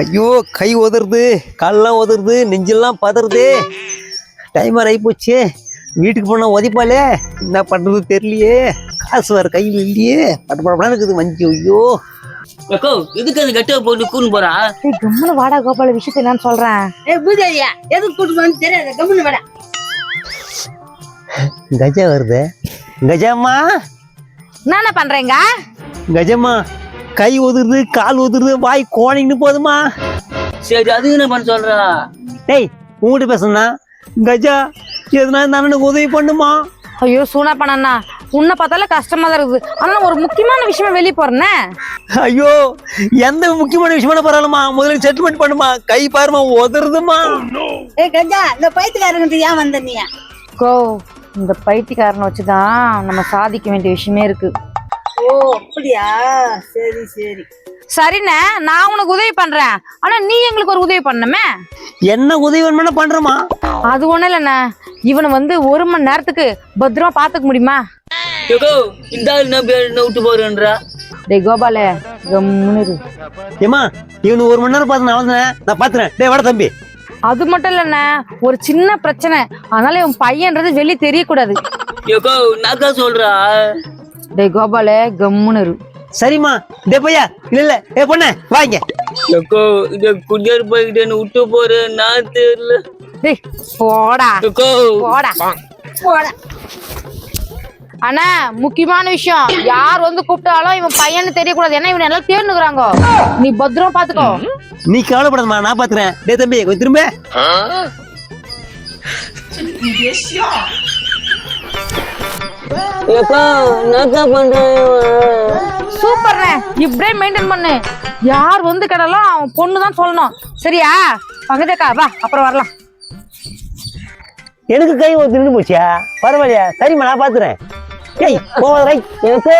ஐயோ கை உதறுது கால்லாம் உதறுது நெஞ்செல்லாம் பதறுது. டைம் ஆகி போச்சு வீட்டுக்கு போனால் உதைப்பாளே. என்ன பண்ணுறது தெரியலையே. காசு வேறு கையில் இல்லையே. படப்படப்படா இருக்குது மஞ்சு ஐயோ. அக்கோ எதுக்கு அது கட்டுவ போட்டு கூன்னு போறா? ஏய் வாடா கோபால விஷயத்த என்னன்னு சொல்றேன். ஏ பூஜாரியா எதுக்கு கூட்டு வந்து தெரியாது கம்முன்னு வேடா. கஜா வருது. கஜாம்மா. என்னென்ன பண்றீங்க? கஜம்மா. கை உதிருது கால் உதிருது வாய் கோணின்னு போதுமா? சரி அது என்ன பண்ண சொல்றா? டேய் உங்ககிட்ட பேசுனா கஜா எதுனா அண்ணனுக்கு உதவி பண்ணுமா? ஐயோ சூனா பண்ணண்ணா உன்னை பார்த்தாலே கஷ்டமா தான் இருக்குது. ஆனா ஒரு முக்கியமான விஷயமா வெளியே போறேனே. ஐயோ எந்த முக்கியமான விஷயமான பரவாயில்லம்மா முதல்ல செட்டில்மெண்ட் பண்ணுமா? கை பாருமா உதறுதுமா? ஏ கஞ்சா இந்த பைத்துக்காரங்கிட்ட ஏன் வந்த நீ? கோ இந்த பைத்தியக்காரனை வச்சுதான் நம்ம சாதிக்க வேண்டிய விஷயமே இருக்கு. அப்படியா? சரி சரி. சரிண்ணே நான் உனக்கு உதவி பண்றேன். ஆனா நீ எங்களுக்கு ஒரு உதவி பண்ணமே என்ன உதவி வேணும்னா பண்றோமா? அது ஒண்ணும் இல்லைண்ணே. இவனை வந்து ஒரு மணி நேரத்துக்கு பத்திரமா பாத்துக்க முடியுமா? இந்த விட்டு போறேன்றா? டேய் கோபாலே. ஏமா இவனு ஒரு மணி நேரம் பார்த்து நான் வந்தேன் நான் பாத்துறேன். டேய் வாடா தம்பி. அது மட்டும் இல்லைண்ணே ஒரு சின்ன பிரச்சனை. அதனால இவன் பையன்றது வெளியே தெரியக்கூடாது. சொல்றா டேய் கோபாலே கம்முன்னு இரு. சரிம்மா. டே பையா இல்ல இல்ல. ஏ பொண்ணே வாங்க அக்கோ இந்த குடியார் போய்கிட்டு விட்டு போறேன் நான் தெரியல. டேய் போடா. அக்கோ போடா. போடா. அண்ணா முக்கியமான விஷயம். யார் வந்து கூப்பிட்டாலும் இவன் பையன்னு தெரியக்கூடாது. ஏன்னா இவன் எல்லாம் தேர்ந்துக்கிறாங்க நீ பத்திரமா பாத்துக்கோ. நீ கவலைப்படாதம்மா நான் பாத்துறேன் டே தம்பி கொஞ்சம் திரும்ப. அக்கா நாக்கா பண்றேன் சூப்பர்ண்ணே. இப்படியே மெயின்டைன் பண்ணு. யார் வந்து கிடலாம் அவன் பொண்ணு தான் சொல்லணும். சரியா? பங்கஜக்கா வா அப்புறம் வரலாம். எனக்கு கை ஒரு நின்று போச்சியா பரவாயில்லையா? சரிம்மா நான் பாத்துறேன். ஏய் போவாத ரைட் எனக்கு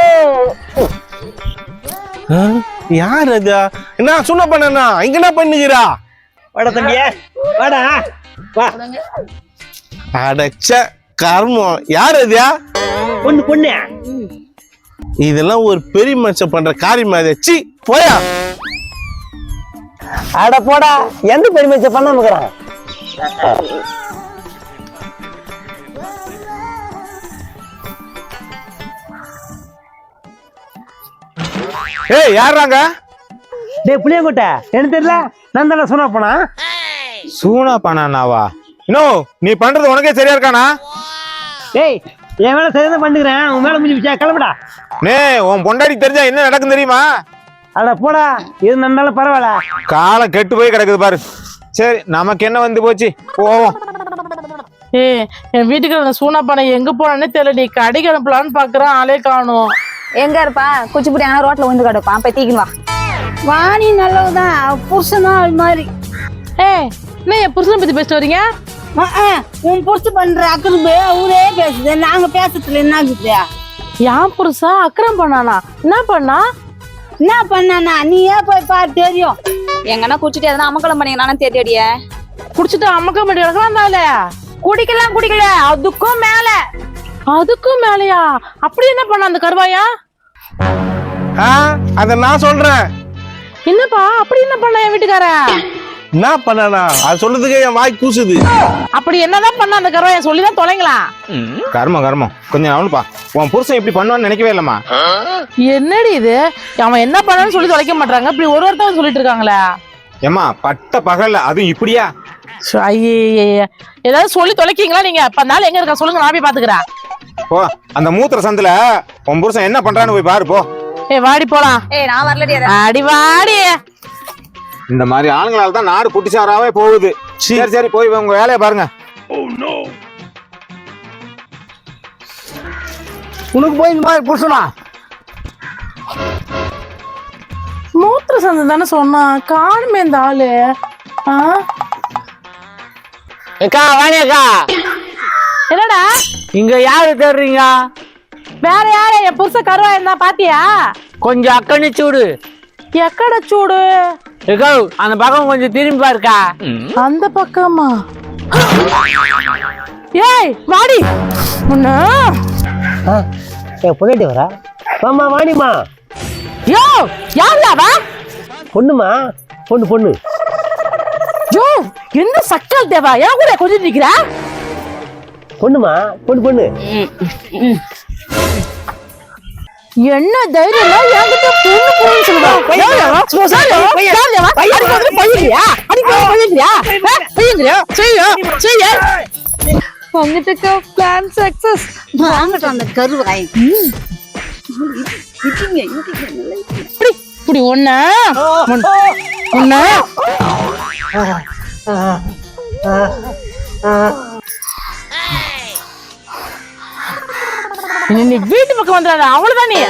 யார் அது? என்ன சொன்ன பண்ணா இங்க என்ன பண்ணுகிறா வாடா தம்பியா வாடா. வா. அடச்ச கர்மம். யார் அதுயா பொண்ணு பொண்ணு. இதெல்லாம் ஒரு பெரிய மனுஷன் பண்ற காரியம் அது சி போயா. அட போடா எந்த பெருமைச்ச பண்ணாம இருக்கிறான் ஏய் யாராங்க டேய் புளியங்கோட்டை எனக்கு தெரியல? நான் தானே சொன்னா போனா? சூனா பண்ணாவா இன்னும் நீ பண்றது உனக்கே சரியா இருக்கானா? டேய் என் வேலை சரியா தான் பண்ணுகிறேன் உன் மேல முடிஞ்சு வச்சா கிளம்புடா. நே உன் பொண்டாடி தெரிஞ்சா என்ன நடக்கும் தெரியுமா? அட போடா. இது நன்னாலும் பரவாயில்ல. காலம் கெட்டு போய் கிடக்குது பாரு. சரி நமக்கு என்ன வந்து போச்சு? போவோம். ஏய் என் வீட்டுக்கு சூனா பண்ண எங்க போனானே தெரியல. நீ கடைக்கு அனுப்பலான்னு பாக்குறேன் ஆளே காணும். எங்க இருப்பா? குச்சிப்புடி ஆனா ரோட்ல விழுந்து கிடப்பான் போய் தீக்கின்னு வா. வாணி நல்லதுதான் அவ புருஷனும் அது மாதிரி. ஏய் என்ன என் புருஷனை பத்தி பேசிட்டு வரீங்க? உன் புருஷ பண்ற அக்கறை ஊரே பேசுது. நாங்க பேசுறதுல என்ன ஆகுது என் புருஷா? அக்கிரம் பண்ணானா? என்ன பண்ணா? என்ன பண்ணானா? நீயே போய் பாரு தெரியும். எங்கன்னா குச்சிட்டு எதனா அமக்கலம் பண்ணீங்கன்னு தெரியடியே. குடிச்சிட்டு அம்மக்க மாட்டி கிடக்குறாந்தால குடிக்கலாம் குடிக்கல. அதுக்கும் மேல. அதுக்கும் மேலையா? அப்படி என்ன பண்ண அந்த கருவாயா? அத நான் சொல்றேன். என்னப்பா? அப்படி என்ன பண்ண என் வீட்டுக்காரன்? என்ன பண்ணனா? அது சொல்றதுக்கு என் வாய் கூசுது. அப்படி என்னதான் பண்ண அந்த கருவாயா? சொல்லிதான் தொலைங்களா? கர்மம் கர்மம். கொஞ்சம் அவனுப்பா. உன் புருஷன் இப்படி பண்ணுவான்னு நினைக்கவே இல்லம்மா. என்னடி இது? அவன் என்ன பண்ணான்னு சொல்லி தொலைக்க மாட்டாங்க இப்படி ஒரு ஒருத்தவங்க சொல்லிட்டு இருக்காங்களே. ஏம்மா பட்ட பகல்ல அதுவும் இப்படியா? சோ, ஐயையையே. ஏதாவது சொல்லி தொலைக்கீங்களா நீங்க? அப்ப அந்த ஆள் எங்க இருக்கா? சொல்லுங்க நான் போய் பாத்துக்கிறேன். போ அந்த மூத்திர சந்துல உன் புருஷன் என்ன பண்றான்னு போய் பாரு போ. ஏய் வாடி போலாம். ஏய் நான் வரலடி அடி வாடி. இந்த மாதிரி ஆளுங்களால தான் நாடு குட்டிச்சாராவே போகுது. சரி சரி போய் உங்க வேலையை பாருங்க. உனக்கு போய் இந்த மாதிரி புருஷனா? மூத்திர சந்தம் தானே சொன்னான் காணுமே இந்த ஆளு. ஆ? அக்கா வாணியக்கா என்னடா? இங்க யாரு தேடுறீங்க? வேற யாரு? என் புருஷ கருவா இருந்தா பாத்தியா? கொஞ்சம் அக்கணி சூடு எக்கட சூடு. ஏக்கா அந்த பக்கம் கொஞ்சம் திரும்பி பாருக்கா. அந்த பக்கமா? ஏய் வாடி. உன்ன என் பொண்டாட்டி வரா? வாமா வாணிமா யோ யாருடா வா பொண்ணுமா? பொண்ணு பொண்ணு. ஜோ எந்த சக்கல் தேவா? ஏன் கூட கொஞ்சம் நிக்கிறா? பொண்ணுமா? பொண்ணு பொண்ணு. என்ன தைரியமா என்கிட்ட பொண்ணு பொண்ணு சொல்லுவா யாரையாவா? யாரையாவா? யாரையாவா? அடிக்க வந்து பையன்றியா? அடிக்க வந்து பையன்றியா? ஆ? பையன்றியா? செய்யா? செய்யா? வந்துட்டுக்கா பிளான் சக்சஸ் வாங்கட்டும் அந்த கருவாய் இப்படி இப்படி ஒண்ணா ஒண்ணா நீ வீட்டு பக்கம் வந்துடாத அவ்வளவுதான் நீ.